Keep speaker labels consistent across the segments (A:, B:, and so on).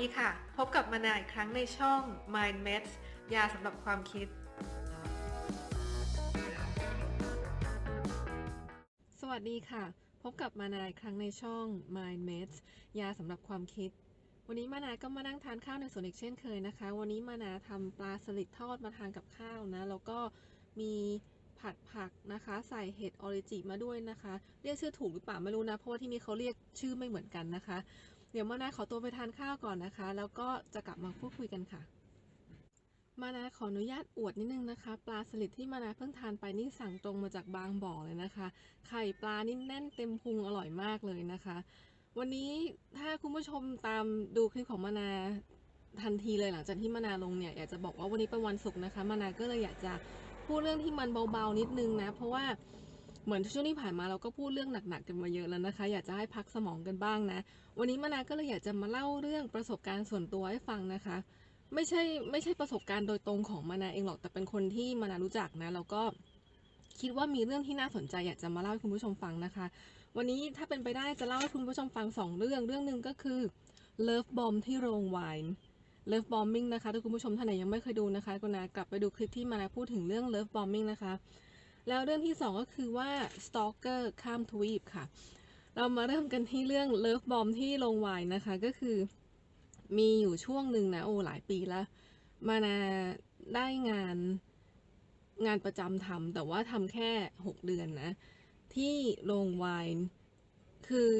A: ดีค่ะ พบกับมานาอีกครั้งในช่อง Mind Meds ยาสำหรับความคิด สวัสดีค่ะ พบกับมานาอีกครั้งในช่อง Mind Meds ยาสำหรับความคิด วันนี้มานาก็มานั่งทานข้าวในสวนอีกเช่นเคยนะคะ วันนี้มานาทำปลาสลิดทอดมาทานกับข้าวนะ แล้วก็มีผัดผักนะคะ ใส่เห็ดออริจิมาด้วยนะคะ เรียกชื่อถูกหรือเปล่าไม่รู้นะ เพราะว่าที่นี่เขาเรียกชื่อไม่เหมือนกันนะคะ เดี๋ยวมานาขอตัวไปทานข้าวก่อนนะคะ แล้วก็จะกลับมาพูดคุยกันค่ะ มานาขออนุญาตอวดนิดนึงนะคะ ปลาสลิดที่มานาเพิ่งทานไปนี่สั่งตรงมาจากบางบ่อเลยนะคะ ไข่ปลานี่แน่นเต็มพุงอร่อยมากเลยนะคะ วันนี้ถ้าคุณผู้ชมตามดูคลิปของมานาทันทีเลยหลังจากที่มานาลงเนี่ยอยากจะบอกว่าวันนี้เป็นวันศุกร์นะคะ มานาก็เลยอยากจะพูดเรื่องที่มันเบาๆนิดนึงนะ เพราะว่า เหมือนช่วงที่ผ่านมาเราก็พูดเรื่องหนักๆกันมาเยอะแล้วนะคะ อยากจะให้พักสมองกันบ้างนะ วันนี้มานาก็เลยอยากจะมาเล่าเรื่องประสบการณ์ส่วนตัวให้ฟังนะคะ ไม่ใช่ไม่ใช่ประสบการณ์โดยตรงของมานาเองหรอกแต่เป็นคนที่มานารู้จักนะแล้วก็คิดว่ามีเรื่องที่น่าสนใจอยากจะมาเล่าให้คุณผู้ชมฟังนะคะ วันนี้ถ้าเป็นไปได้จะเล่าให้คุณผู้ชมฟังสองเรื่อง เรื่องหนึ่งก็คือ Love Bomb ที่โรงไวน์ Love Bombing นะคะถ้าคุณผู้ชมท่านไหนยังไม่เคยดูนะคะก็นะกลับไปดูคลิปที่มานาพูดถึงเรื่อง Love Bombing นะคะ แล้วเรื่องที่สองก็คือว่า Stalker ข้ามทวีปค่ะ เรามาเริ่มกันที่เรื่อง Love Bomb ที่โรงไวน์นะคะก็คือมีอยู่ช่วงหนึ่งนะโอ้หลายปีแล้ว มานาได้งานงานประจำทำแต่ว่าทำแค่ 6 เดือนนะ ที่โรงไวน์คือ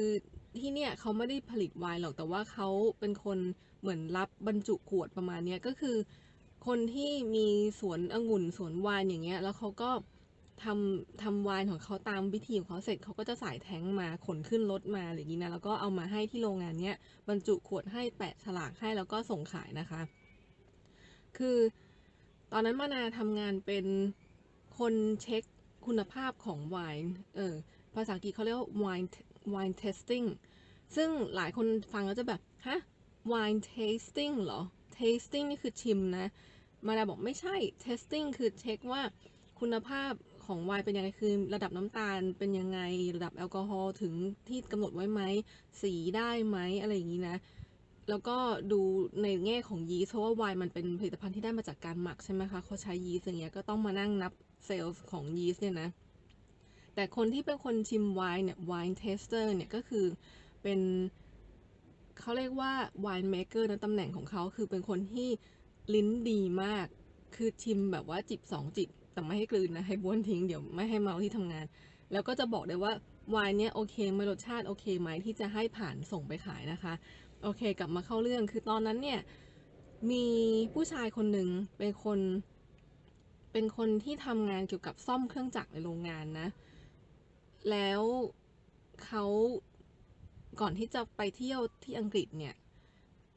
A: ที่เนี่ยเขาไม่ได้ผลิตไวน์หรอกแต่ว่าเขาเป็นคนเหมือนรับบรรจุขวดประมาณเนี้ยก็คือ คนที่มีสวนองุ่นสวนไวน์อย่างเงี้ยแล้วเขาก็ ทำทำไวน์ของเขาตามวิธีของเขาเสร็จเขาก็จะใส่แท้งมาขนขึ้นรถมาอะไรอย่างนี้นะแล้วก็เอามาให้ที่โรงงานเนี้ยบรรจุขวดให้แปะฉลากให้แล้วก็ส่งขายนะคะ คือตอนนั้นมานาทำงานเป็นคนเช็คคุณภาพของไวน์เออภาษาอังกฤษเขาเรียกว่า wine wine testing ซึ่งหลายคนฟังแล้วจะแบบ ฮะ wine tasting เหรอ tasting นี่คือชิมนะ มาดาบอกไม่ใช่ testing คือเช็คว่าคุณภาพ ของไวน์เป็นยังไงคือระดับน้ำตาลเป็นยังไงระดับแอลกอฮอล์ถึงที่กำหนดไว้ไหมสีได้ไหมอะไรอย่างนี้นะ แล้วก็ดูในแง่ของยีสต์เพราะว่าไวน์มันเป็นผลิตภัณฑ์ที่ได้มาจากการหมักใช่ไหมคะเขาใช้ยีสต์อย่างเงี้ยก็ต้องมานั่งนับเซลล์ของยีสต์เนี่ยนะแต่คนที่เป็นคนชิมไวน์เนี่ย wine tester เนี่ยก็คือเป็นเขาเรียกว่า wine maker นะตำแหน่งของเขาคือเป็นคนที่ลิ้นดีมาก คือชิมแบบว่าจิบสองจิบ แต่ไม่ให้กลืนนะให้บ้วนทิ้งเดี๋ยวไม่ให้เมาที่ทำงาน แล้วก็จะบอกได้ว่าวน์เนี้ยโอเคไหมรสชาติโอเคไหมที่จะให้ผ่านส่งไปขายนะคะ โอเค กลับมาเข้าเรื่องคือตอนนั้นเนี่ยมีผู้ชายคนหนึ่งเป็นคน เป็นคนที่ทำงานเกี่ยวกับซ่อมเครื่องจักรในโรงงานนะ แล้วเขาก่อนที่จะไปเที่ยวที่อังกฤษเนี่ย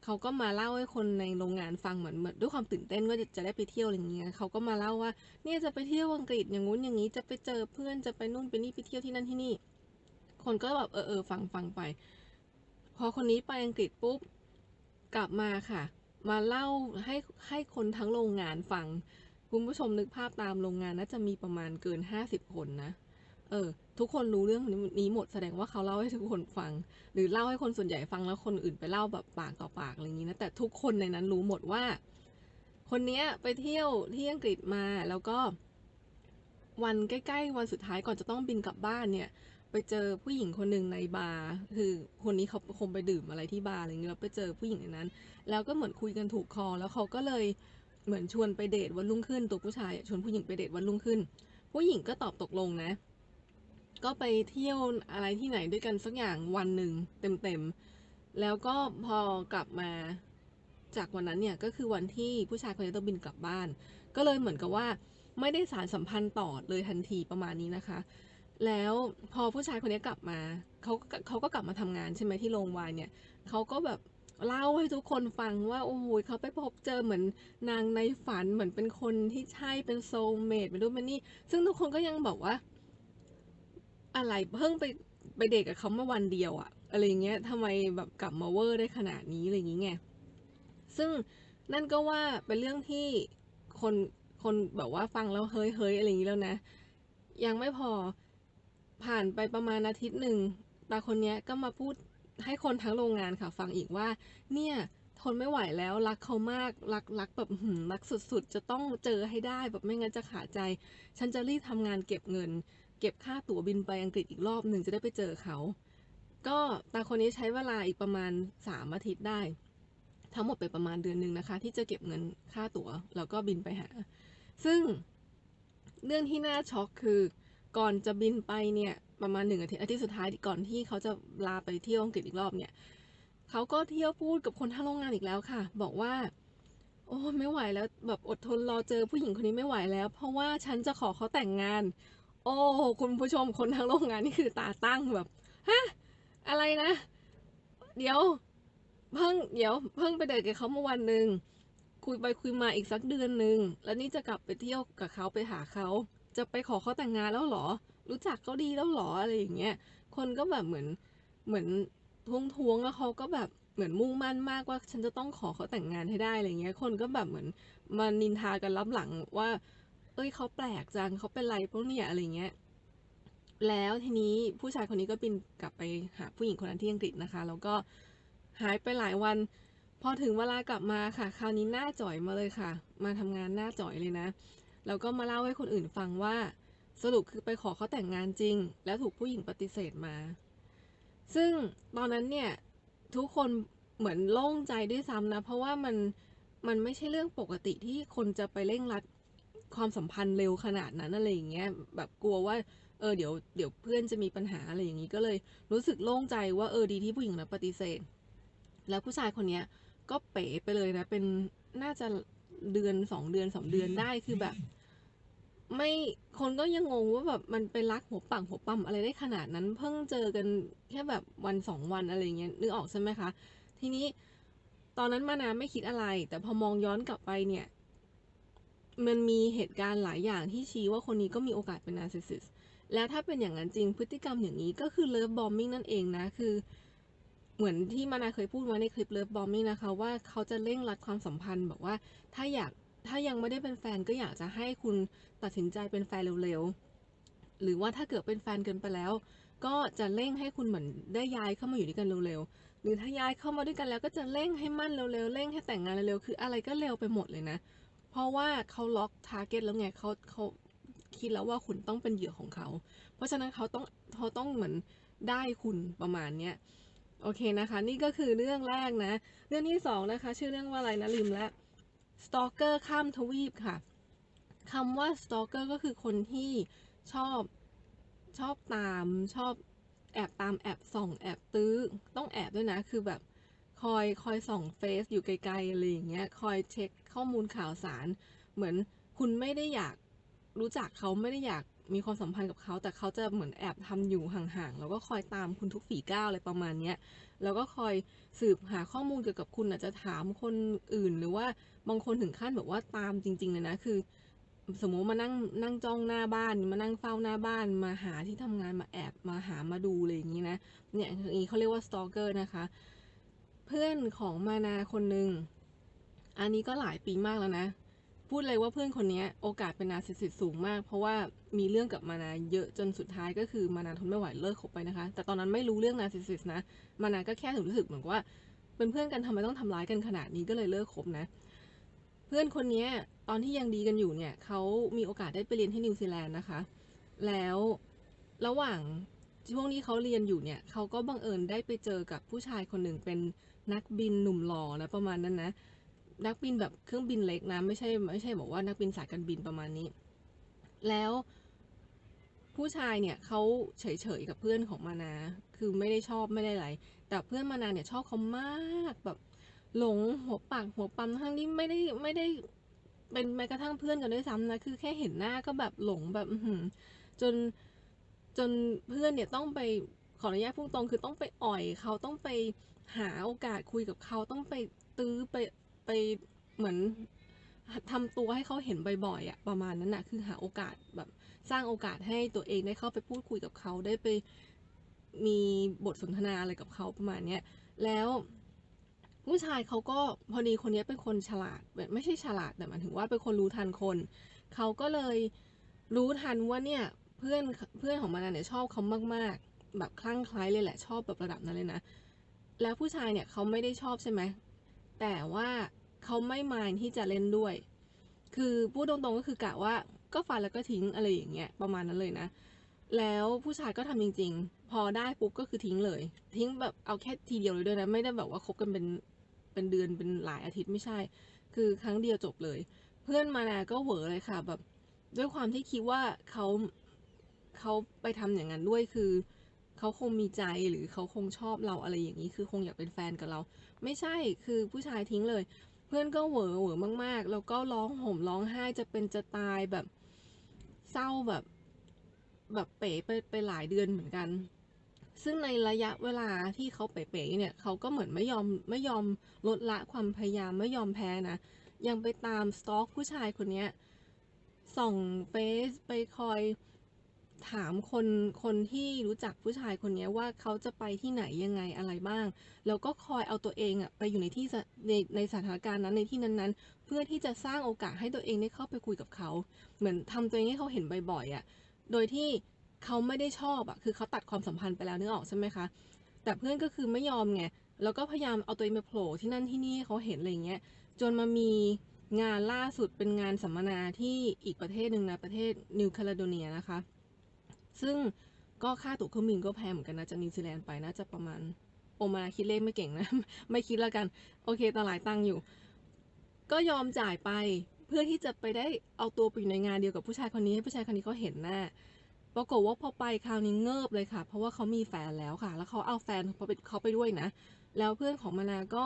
A: เขาก็มาเล่าให้คนในโรงงานฟังเหมือนเหมือนด้วยความตื่นเต้นว่าจะจะได้ไปเที่ยวอะไรเงี้ยเขาก็มาเล่าว่าเนี่ยจะไปเที่ยวอังกฤษอย่างงู้นอย่างนี้จะไปเจอเพื่อนจะไปนู่นไปนี่ไปเที่ยวที่นั่นที่นี่ คนก็แบบเออเออฟังฟังไป พอคนนี้ไปอังกฤษปุ๊บกลับมาค่ะ มาเล่าให้ให้คนทั้งโรงงานฟังคุณผู้ชมนึกภาพตามโรงงานน่าจะมีประมาณเกินห้าสิบคนนะ เออ ทุกคนรู้เรื่องนี้หมดแสดงว่าเขาเล่าให้ทุกคนฟัง หรือเล่าให้คนส่วนใหญ่ฟังแล้วคนอื่นไปเล่าแบบปากต่อปากอะไรอย่างนี้นะแต่ทุกคนในนั้นรู้หมดว่า คนเนี้ยไปเที่ยวที่อังกฤษมาแล้วก็ วันใกล้ๆวันสุดท้ายก่อนจะต้องบินกลับบ้านเนี่ย ไปเจอผู้หญิงคนหนึ่งในบาร์คือคนนี้เขาคงไปดื่มอะไรที่บาร์อะไรอย่างเงี้ยแล้วไปเจอผู้หญิงในนั้น แล้วก็เหมือนคุยกันถูกคอ แล้วเขาก็เลยเหมือนชวนไปเดทวันรุ่งขึ้นตัวผู้ชายชวนผู้หญิงไปเดทวันรุ่งขึ้น ผู้หญิงก็ตอบตกลงนะ ก็ไปเที่ยวอะไรที่ไหนด้วยกันสักอย่างวันหนึ่งเต็มๆ แล้วก็พอกลับมาจากวันนั้นเนี่ยก็คือวันที่ผู้ชายคนนี้ต้องบินกลับบ้าน ก็เลยเหมือนกับว่าไม่ได้สารสัมพันธ์ต่อเลยทันทีประมาณนี้นะคะ แล้วพอผู้ชายคนนี้กลับมาเขาเขาก็กลับมาทำงานใช่ไหมที่โรงวายเนี่ยเขาก็แบบเล่าให้ทุกคนฟังว่าโอ้โหเขาไปพบเจอเหมือนนางในฝันเหมือนเป็นคนที่ใช่เป็นโซลเมดเป็นรูปมันนี่ซึ่งทุกคนก็ยังบอกว่า อะไรเพิ่งไปไปเดทกับเขาเมื่อวันเดียวอะอะไรเงี้ยทำไมแบบกลับมาเวอร์ได้ขนาดนี้อะไรอย่างเงี้ยซึ่งนั่นก็ว่าเป็นเรื่องที่คนคนแบบว่าฟังแล้วเฮ้ยเฮ้ยอะไรอย่างนี้แล้วนะ ยังไม่พอผ่านไปประมาณอาทิตย์หนึ่งตาคนเนี้ยก็มาพูดให้คนทั้งโรงงานค่ะฟังอีกว่า เนี่ยทนไม่ไหวแล้วรักเขามากรักรักแบบหือรักสุดๆ จะต้องเจอให้ได้แบบไม่งั้นจะขาดใจ ฉันจะรีบทำงานเก็บเงิน เก็บค่าตั๋วบินไปอังกฤษอีกรอบหนึ่งจะได้ไปเจอเขา ก็ตาคนนี้ใช้เวลาอีกประมาณสามอาทิตย์ได้ ทั้งหมดไปประมาณเดือนหนึ่งนะคะ ที่จะเก็บเงินค่าตั๋ว แล้วก็บินไปหา ซึ่งเรื่องที่น่าช็อกคือ ก่อนจะบินไปเนี่ยประมาณหนึ่งอาทิตย์อาทิตย์สุดท้ายก่อนที่เขาจะลาไปเที่ยวอังกฤษอีกรอบเนี่ยเขาก็เที่ยวพูดกับคนทั้งโรงงานอีกแล้วค่ะ บอกว่า โอ้ไม่ไหวแล้วแบบอดทนรอเจอผู้หญิงคนนี้ไม่ไหวแล้ว เพราะว่าฉันจะขอเขาแต่งงาน โอ้คุณผู้ชมคนทั้งโรงงานนี่คือตาตั้งแบบฮะอะไรนะ เดี๋ยว เพิ่งเดี๋ยวเพิ่งไปเดทกับเขาเมื่อวันหนึ่งคุยไปคุยมาอีกสักเดือนหนึ่งแล้วนี่จะกลับไปเที่ยวกับเขาไปหาเขา จะไปขอเขาแต่งงานแล้วหรอ รู้จักเขาดีแล้วหรออะไรอย่างเงี้ยคนก็แบบเหมือนเหมือนทวงทวงๆแล้วเขาก็แบบเหมือนมุ่งมั่นมากว่า ฉันจะต้องขอเขาแต่งงานให้ได้อะไรเงี้ย คนก็แบบเหมือนมานินทากันรับหลังว่า เอ้ยเขาแปลกจังเขาเป็นไรพวกเนี่ยอะไรเงี้ย แล้วทีนี้ผู้ชายคนนี้ก็บินกลับไปหาผู้หญิงคนนั้นที่อังกฤษนะคะ แล้วก็หายไปหลายวัน พอถึงเวลากลับมาค่ะ คราวนี้หน้าจ่อยมาเลยค่ะ มาทำงานหน้าจ่อยเลยนะ แล้วก็มาเล่าให้คนอื่นฟังว่าสรุปคือไปขอเขาแต่งงานจริง แล้วถูกผู้หญิงปฏิเสธมา ซึ่งตอนนั้นเนี่ยทุกคนเหมือนโล่งใจด้วยซ้ำนะ เพราะว่ามันมันไม่ใช่เรื่องปกติที่คนจะไปเร่งรัด ความสัมพันธ์เร็วขนาดนั้นอะไรอย่างเงี้ยแบบกลัวว่าเออเดี๋ยวเดี๋ยวเพื่อนจะมีปัญหาอะไรอย่างนี้ก็เลยรู้สึกโล่งใจว่าเออดีที่ผู้หญิงนะปฏิเสธ แล้วผู้ชายคนเนี้ยก็เป๋ไปเลยนะเป็นน่าจะเดือนสองเดือนสามเดือนได้คือแบบ ไม่คนก็ยังงงว่าแบบมันไปรักหัวปังหัวปั๊มอะไรได้ขนาดนั้น เพิ่งเจอกันแค่แบบวันสองวันอะไรเงี้ยนึกออกใช่ไหมคะ ทีนี้ตอนนั้นมานาไม่คิดอะไร แต่พอมองย้อนกลับไปเนี่ย มันมีเหตุการณ์หลายอย่างที่ชี้ว่าคนนี้ก็มีโอกาสเป็นนาร์ซิสซิสแล้วถ้าเป็นอย่างนั้นจริงพฤติกรรมอย่างนี้ก็คือเลิฟบอมบิงนั่นเองนะคือ เหมือนที่มานาเคยพูดไว้ในคลิปเลิฟบอมบิงนะคะว่าเขาจะเร่งรัดความสัมพันธ์บอกว่าถ้าอยากถ้ายังไม่ได้เป็นแฟนก็อยากจะให้คุณตัดสินใจเป็นแฟนเร็วๆ หรือว่าถ้าเกิดเป็นแฟนกันไปแล้ว ก็จะเร่งให้คุณเหมือนได้ย้ายเข้ามาอยู่ด้วยกันเร็วๆ หรือถ้าย้ายเข้ามาด้วยกันแล้วก็จะเร่งให้มั่นเร็วๆ เร่งให้แต่งงานเร็วๆ คืออะไรก็เร็วไปหมดเลยนะ เพราะว่าเขาล็อกทาร์เก็ตแล้วไงเขาเขาคิดแล้วว่าคุณต้องเป็นเหยื่อของเขา เพราะฉะนั้นเขาต้องเขาต้องเหมือนได้คุณประมาณเนี้ยโอเคนะคะ นี่ก็คือเรื่องแรกนะ เรื่องที่สองนะคะ ชื่อเรื่องว่าอะไรนะลืมแล้ว stalker ข้ามทวีปค่ะคำว่า stalker ก็คือคนที่ชอบชอบตามชอบแอบตามแอบส่องแอบตื้อต้องแอบด้วยนะ คือแบบ คอยคอยส่องเฟซอยู่ไกลๆอะไรอย่างเงี้ยคอยเช็คข้อมูลข่าวสาร เหมือนคุณไม่ได้อยากรู้จักเขาไม่ได้อยากมีความสัมพันธ์กับเขา แต่เขาจะเหมือนแอบทำอยู่ห่างๆแล้วก็คอยตามคุณทุกฝีก้าวอะไรประมาณเนี้ยแล้วก็คอยสืบหาข้อมูลเกี่ยวกับคุณอาจจะถามคนอื่น หรือว่าบางคนถึงขั้นแบบว่าตามจริงๆเลยนะคือ สมมติมานั่งนั่งจ้องหน้าบ้านมานั่งเฝ้าหน้าบ้านมาหาที่ทำงานมาแอบมาหามาดูอะไรอย่างนี้นะเนี่ยอย่างนี้เขาเรียกว่า stalker นะคะ เพื่อนของมานาคนหนึ่ง อันนี้ก็หลายปีมากแล้วนะ พูดเลยว่าเพื่อนคนนี้โอกาสเป็นนาซิสซิสสูงมาก เพราะว่ามีเรื่องกับมานาเยอะจนสุดท้ายก็คือมานาทนไม่ไหวเลิกคบไปนะคะ แต่ตอนนั้นไม่รู้เรื่องนาซิสซิสนะ มานาก็แค่รู้สึกเหมือนว่า เป็นเพื่อนกันทำไมต้องทำร้ายกันขนาดนี้ก็เลยเลิกคบนะ เพื่อนคนนี้ตอนที่ยังดีกันอยู่เนี่ยเขามีโอกาสได้ไปเรียนที่นิวซีแลนด์นะคะ แล้วระหว่าง ช่วงที่เขาเรียนอยู่เนี่ยเขาก็บังเอิญได้ไปเจอกับผู้ชายคนหนึ่งเป็นนักบินหนุ่มหล่อนะประมาณนั้นนะ นักบินแบบเครื่องบินเล็กนะไม่ใช่ไม่ใช่บอกว่านักบินสายการบินประมาณนี้ แล้วผู้ชายเนี่ยเขาเฉยๆกับเพื่อนของมานา คือไม่ได้ชอบไม่ได้อะไร แต่เพื่อนมานาเนี่ยชอบเขามากแบบหลงหัวปากหัวปั๊มทั้งที่ไม่ได้ไม่ได้เป็นแม้กระทั่งเพื่อนกันด้วยซ้ำนะ คือแค่เห็นหน้าก็แบบหลงแบบจน จนเพื่อนเนี่ยต้องไปขออนุญาตพูดตรงคือต้องไปอ่อยเขาต้องไปหาโอกาสคุยกับเขาต้องไปตื้อไปไปเหมือนทำตัวให้เขาเห็นบ่อยๆอะประมาณนั้นนะคือหาโอกาสแบบสร้างโอกาสให้ตัวเองได้เข้าไปพูดคุยกับเขาได้ไปมีบทสนทนาอะไรกับเขาประมาณเนี้ยแล้วผู้ชายเขาก็พอดีคนนี้เป็นคนฉลาดไม่ใช่ฉลาดแต่หมายถึงว่าเป็นคนรู้ทันคน เขาก็เลยรู้ทันว่าเนี่ย เพื่อนเพื่อนของมันเนี่ยชอบเขามากๆ แบบคลั่งไคล้เลยแหละชอบแบบระดับนั้นเลยนะ แล้วผู้ชายเนี่ยเขาไม่ได้ชอบใช่ไหมแต่ว่าเขาไม่มายที่จะเล่นด้วย คือพูดตรงๆก็คือกะว่าก็ฟันแล้วก็ทิ้งอะไรอย่างเงี้ยประมาณนั้นเลยนะ แล้วผู้ชายก็ทำจริง ๆ พอได้ปุ๊บก็คือทิ้งเลย ทิ้งแบบเอาแค่ทีเดียวเลยด้วยนะไม่ได้แบบว่าคบกันเป็นเป็นเดือนเป็นหลายอาทิตย์ไม่ใช่ คือครั้งเดียวจบเลย เพื่อนมานาก็เหวอเลยค่ะแบบด้วยความที่คิดว่าเขา เขาไปทำอย่างนั้นด้วยคือเขาคงมีใจหรือเขาคงชอบเราอะไรอย่างนี้ คือคงอยากเป็นแฟนกับเรา ไม่ใช่คือผู้ชายทิ้งเลย เพื่อนก็เหวอเหวอมาก ๆ แล้วก็ร้องห่มร้องไห้จะเป็นจะตายแบบเศร้าแบบ แบบเป๋ไปไปหลายเดือนเหมือนกัน ซึ่งในระยะเวลาที่เขาเป๋ๆเนี่ยเขาก็เหมือนไม่ยอมไม่ยอมลดละความพยายามไม่ยอมแพ้นะยังไปตามสต็อกผู้ชายคนนี้ส่องเฟซไปคอย ถามคนคนที่รู้จักผู้ชายคนนี้ว่าเขาจะไปที่ไหนยังไงอะไรบ้าง แล้วก็คอยเอาตัวเองอะไปอยู่ในที่ในในสถานการณ์นั้นในที่นั้นๆ เพื่อที่จะสร้างโอกาสให้ตัวเองได้เข้าไปคุยกับเขา เหมือนทำตัวเองให้เขาเห็นบ่อยๆอะโดยที่เขาไม่ได้ชอบอะคือเขาตัดความสัมพันธ์ไปแล้วนึกออกใช่ไหมคะแต่เพื่อนก็คือไม่ยอมไงแล้วก็พยายามเอาตัวเองไปโผล่ที่นั่นที่นี่ให้เขาเห็นอะไรเงี้ยจนมามีงานล่าสุดเป็นงานสัมมนาที่อีกประเทศหนึ่งนะประเทศนิวคาเลโดเนียนะคะ ซึ่งก็ค่าตั๋วเครื่องบินก็แพงเหมือนกันนะจากนิวซีแลนด์ไปน่าจะประมาณโอมาคิดเลขไม่เก่งนะ ไม่คิดแล้วกัน โอเคตหลายตังอยู่ ก็ยอมจ่ายไปเพื่อที่จะไปได้เอาตัวไปอยู่ในงานเดียวกับผู้ชายคนนี้ให้ผู้ชายคนนี้เขาเห็นหน้าปรากฏว่าพอไปคราวนี้เงิบเลยค่ะ เพราะว่าเขามีแฟนแล้วค่ะ แล้วเขาเอาแฟนเขาไปเขาไปด้วยนะ แล้วเพื่อนของมานาก็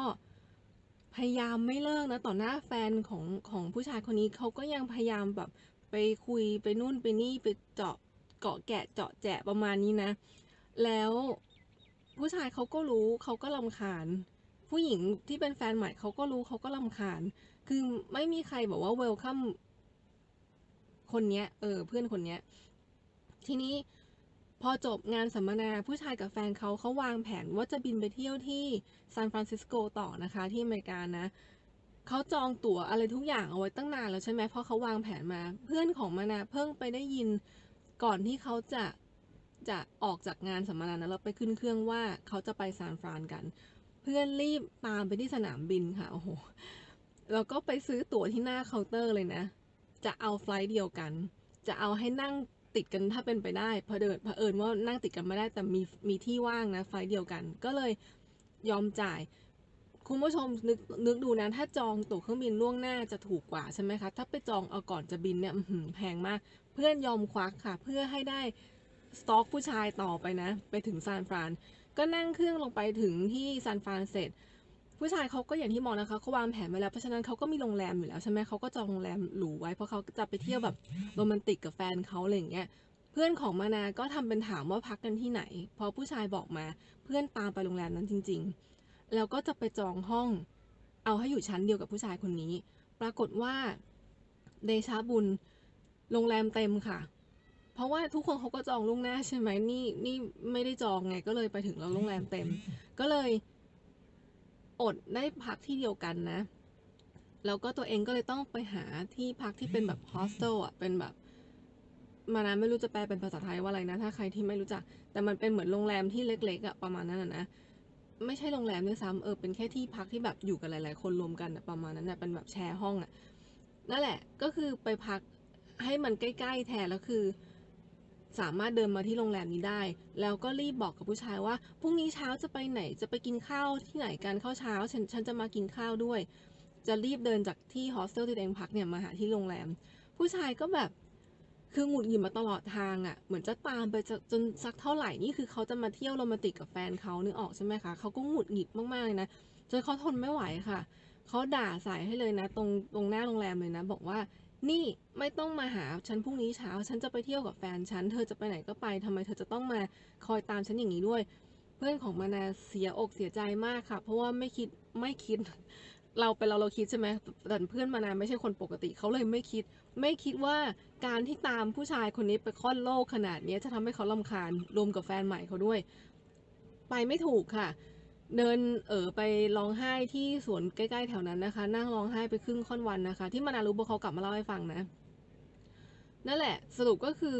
A: พยายามไม่เลิกนะต่อหน้าแฟนของของผู้ชายคนนี้เขาก็ยังพยายามแบบไปคุยไปนู่นไปนี่ไปเจาะ เกาะแกะเจาะแจะประมาณนี้นะ แล้วผู้ชายเขาก็รู้เขาก็ลำคาญ ผู้หญิงที่เป็นแฟนใหม่เขาก็รู้เขาก็ลำคาญ คือไม่มีใครบอกว่าเวลคัมคนเนี้ยเออเพื่อนคนเนี้ย ทีนี้พอจบงานสัมมนาผู้ชายกับแฟนเขาเขาวางแผนว่าจะบินไปเที่ยวที่ซานฟรานซิสโกต่อนะคะ ที่อเมริกานะเขาจองตั๋วอะไรทุกอย่างเอาไว้ตั้งนานแล้วใช่ไหมเพราะเขาวางแผนมา เพื่อนของมานาเพิ่งไปได้ยิน ก่อนที่เขาจะจะออกจากงานสัมมนานั้นแล้วไปขึ้นเครื่องว่าเขาจะไปซานฟรานกัน เพื่อนรีบตามไปที่สนามบินค่ะโอ้โหแล้วก็ไปซื้อตั๋วที่หน้าเคาน์เตอร์เลยนะ จะเอาไฟล์เดียวกัน จะเอาให้นั่งติดกันถ้าเป็นไปได้เผอิญเผอิญว่านั่งติดกันไม่ได้แต่มีมีที่ว่างนะไฟล์เดียวกัน ก็เลยยอมจ่าย คุณผู้ชมนึกนึกดูนะ ถ้าจองตั๋วเครื่องบินล่วงหน้าจะถูกกว่าใช่ไหมคะ ถ้าไปจองเอาก่อนจะบินเนี่ยแพงมาก เพื่อนยอมควักค่ะ เพื่อให้ได้สต็อกผู้ชายต่อไปนะ ไปถึงซานฟราน ก็นั่งเครื่องลงไปถึงที่ซานฟรานเสร็จ ผู้ชายเขาก็อย่างที่มองนะคะเขาวางแผนไว้แล้ว เพราะฉะนั้นเขาก็มีโรงแรมอยู่แล้วใช่ไหมเขาก็จองโรงแรมหรูไว้เพราะเขาจะไปเที่ยวแบบโรแมนติกกับแฟนเขาอะไรอย่างเงี้ยเพื่อนของมานาก็ทำเป็นถามว่าพักกันที่ไหน พอผู้ชายบอกมาเพื่อนตามไปโรงแรมนั้นจริง ๆ แล้วก็จะไปจองห้อง เอาให้อยู่ชั้นเดียวกับผู้ชายคนนี้ ปรากฏว่าเดชาบุญโรงแรมเต็มค่ะ เพราะว่าทุกคนเขาก็จองล่วงหน้าใช่ไหมนี่นี่ไม่ได้จองไงก็เลยไปถึงแล้วโรงแรมเต็ม ก็เลยอดได้พักที่เดียวกันนะ แล้วก็ตัวเองก็เลยต้องไปหาที่พักที่เป็นแบบโฮสเทลอะเป็นแบบมานะไม่รู้จะแปลเป็นภาษาไทยว่าอะไรนะ ถ้าใครที่ไม่รู้จัก แต่มันเป็นเหมือนโรงแรมที่เล็กๆอะประมาณนั้นนะ ไม่ใช่โรงแรมด้วยซ้ำเออเป็นแค่ที่พักที่แบบอยู่กันหลาย ๆ คนรวมกันอะประมาณนั้นนะเป็นแบบแชร์ห้องอะนั่นแหละก็คือไปพักให้มันใกล้ ๆ แทนแล้วคือ สามารถเดินมาที่โรงแรมนี้ได้ แล้วก็รีบบอกกับผู้ชายว่าพรุ่งนี้เช้าจะไปไหนจะไปกินข้าวที่ไหนกันข้าวเช้า ฉันฉันจะมากินข้าวด้วย จะรีบเดินจากที่โฮสเทลที่ตัวเองพักเนี่ยมาหาที่โรงแรม ผู้ชายก็แบบ คือหงุดหงิดมาตลอดทางอะ่ะ เหมือนจะตามไปจจนสักเท่าไหร่นี่คือเขาจะมาเที่ยวโรแมนติกกับแฟนเขานึกออกใช่ไหมคะเขาก็หงุดหงิดมากๆเลยนะจนเขาทนไม่ไหวค่ะ เขาด่าใส่ให้เลยนะ ตรงตรงหน้าโรงแรมเลยนะ บอกว่านี่ไม่ต้องมาหาฉันพรุ่งนี้เช้า ฉันจะไปเที่ยวกับแฟนฉัน เธอจะไปไหนก็ไปทำไมเธอจะต้องมาคอยตามฉันอย่างนี้ด้วย เพื่อนของมานาเสียอกเสียใจมากค่ะ เพราะว่าไม่คิดไม่คิด เราเป็นเราเราคิดใช่ไหมแต่เพื่อนมานาไม่ใช่คนปกติเขาเลยไม่คิด ไม่คิดว่าการที่ตามผู้ชายคนนี้ไปค่อนโลกขนาดนี้จะทำให้เขาลำคาญรวมกับแฟนใหม่เขาด้วย ไปไม่ถูกค่ะ เดินเออไปร้องไห้ที่สวนใกล้ๆแถวนั้นนะคะ นั่งร้องไห้ไปครึ่งค่อนวันนะคะ ที่มานารู้เพราะเขากลับมาเล่าให้ฟังนะ นั่นแหละ สรุปก็คือ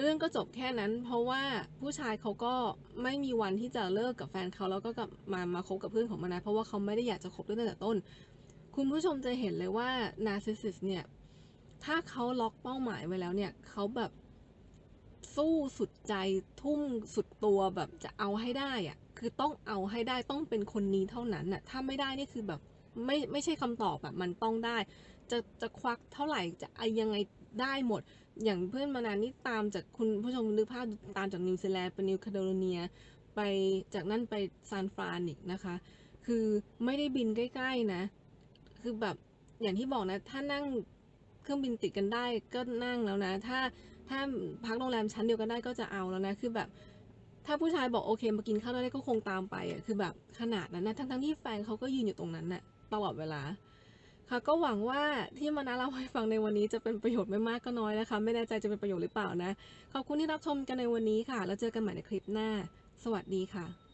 A: เรื่องก็จบแค่นั้น เพราะว่าผู้ชายเขาก็ไม่มีวันที่จะเลิกกับแฟนเขาแล้วก็กลับมามาคบกับเพื่อนของมานะเพราะว่าเขาไม่ได้อยากจะคบด้วยตั้งแต่ต้น คุณผู้ชมจะเห็นเลยว่า narcissist เนี่ยถ้าเขาล็อกเป้าหมายไว้แล้วเนี่ยเขาแบบสู้สุดใจทุ่มสุดตัวแบบจะเอาให้ได้อะคือต้องเอาให้ได้ต้องเป็นคนนี้เท่านั้นน่ะถ้าไม่ได้นี่คือแบบไม่ไม่ใช่คำตอบแบบมันต้องได้ จะจะควักเท่าไหร่จะไอยังไงได้หมด อย่างเพื่อนมานานนี่ตามจากคุณผู้ชมนึกภาพตามจากนิวซีแลนด์ไปนิวคาโดเนีย ไปจากนั่นไปซานฟรานอีกนะคะ คือไม่ได้บินใกล้ๆนะ คือแบบอย่างที่บอกนะ ถ้านั่งเครื่องบินติดกันได้ก็นั่งแล้วนะ ถ้าถ้าพักโรงแรมชั้นเดียวกันได้ก็จะเอาแล้วนะ คือแบบ ถ้าผู้ชายบอกโอเคมากินข้าวได้ก็คงตามไปอะคือแบบขนาดนั้นนะทั้งๆที่แฟนเขาก็ยืนอยู่ตรงนั้นน่ะตลอดเวลา ค่ะก็หวังว่าที่มานาเล่าให้ฟังในวันนี้จะเป็นประโยชน์ไม่มากก็น้อยนะคะ ไม่แน่ใจจะเป็นประโยชน์หรือเปล่านะ ขอบคุณที่รับชมกันในวันนี้ค่ะ แล้วเจอกันใหม่ในคลิปหน้า สวัสดีค่ะ